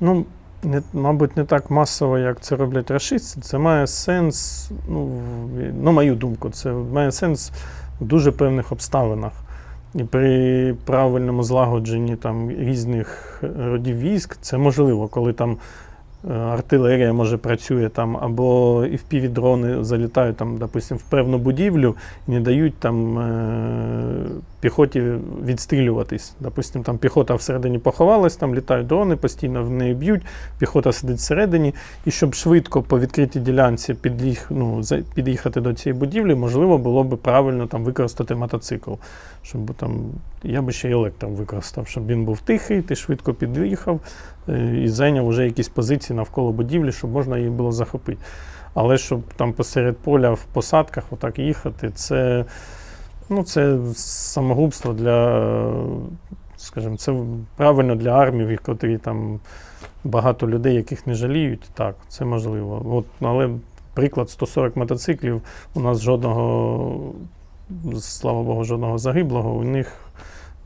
Ну, не, мабуть, не так масово, як це роблять рашисти. Це має сенс, ну, в- на мою думку, це має сенс в дуже певних обставинах. І при правильному злагодженні там, різних родів військ це можливо, коли там е, артилерія може працює там, або і впівдрони залітають там, допустим, в певну будівлю і не дають там е, піхоті відстрілюватись. Допустим, там піхота всередині поховалась, там літають дрони, постійно в неї б'ють, піхота сидить всередині. І щоб швидко по відкритій ділянці під'їх, ну, під'їхати до цієї будівлі, можливо, було б правильно там використати мотоцикл. Щоб там, я би ще й електро використав, щоб він був тихий, ти швидко під'їхав е, і зайняв вже якісь позиції навколо будівлі, щоб можна її було захопити. Але щоб там посеред поля в посадках отак їхати, це, ну, це самогубство для, скажімо, це правильно для армії, в котрі там багато людей, яких не жаліють. Так, це можливо. От, але приклад 140 мотоциклів, у нас жодного, слава Богу, жодного загиблого, у них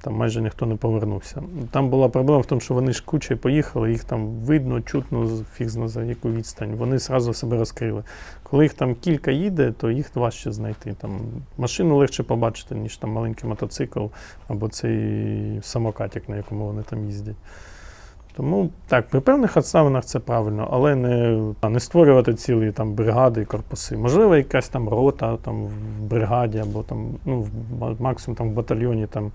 там майже ніхто не повернувся. Там була проблема в тому, що вони ж кучею поїхали, їх там видно, чутно, фіг за яку відстань. Вони зразу себе розкрили. Коли їх там кілька їде, то їх важче знайти. Там машину легше побачити, ніж там маленький мотоцикл або цей самокатик, на якому вони там їздять. Тому так, при певних обставинах це правильно, але не, не створювати цілі там бригади і корпуси. Можливо, якась там рота там, в бригаді або там, ну, максимум там в батальйоні там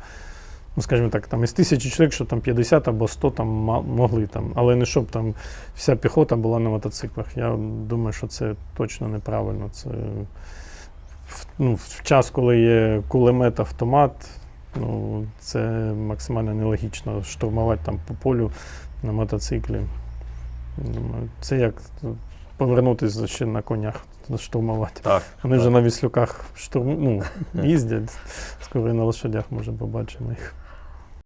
ну скажімо так, там із тисячі чоловік, що там 50 або 100 там могли там, але не щоб там вся піхота була на мотоциклах. Я думаю, що це точно неправильно. Це в, ну, в час, коли є кулемет, автомат, ну, це максимально нелогічно штурмувати там по полю на мотоциклі. Думаю, це як повернутися ще на конях штурмувати. Так. Вони вже на віслюках штурм, ну, їздять, скоро на лошадях може побачимо їх.